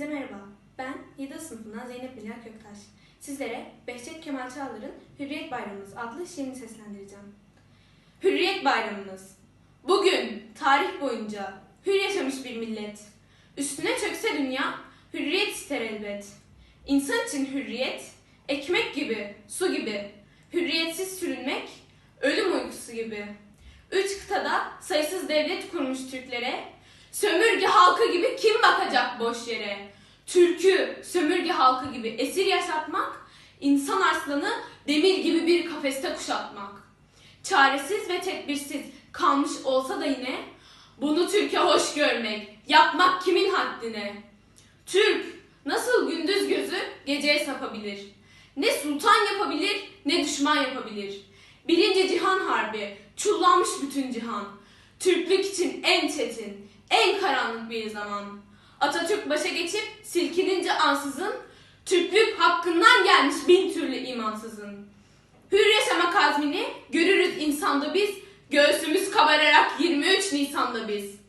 Hepinize merhaba. Ben 7 sınıfından Zeynep Bilal Köktaş. Sizlere Behçet Kemal Çağlar'ın Hürriyet Bayramımız adlı şiirini seslendireceğim. Hürriyet Bayramımız. Bugün tarih boyunca hür yaşamış bir millet. Üstüne çökse dünya hürriyet ister elbet. İnsan için hürriyet ekmek gibi, su gibi. Hürriyetsiz sürünmek ölüm uykusu gibi. Üç kıtada sayısız devlet kurmuş Türklere. Sömürge halkı gibi kim bakacak boş yere? Türkü sömürge halkı gibi esir yaşatmak, insan arslanı demir gibi bir kafeste kuşatmak. Çaresiz ve tedbirsiz kalmış olsa da yine bunu Türkiye hoş görmek, yapmak kimin haddine? Türk nasıl gündüz gözü geceye sapabilir? Ne sultan yapabilir ne düşman yapabilir. Birinci Cihan Harbi çullanmış bütün cihan. Türklük için en çetin, en karanlık bir zaman. Atatürk başa geçip silkinince ansızın, Türklük hakkından gelmiş bin türlü imansızın. Hür yaşamak azmini görürüz insanda biz, göğsümüz kabararak 23 Nisan'da biz.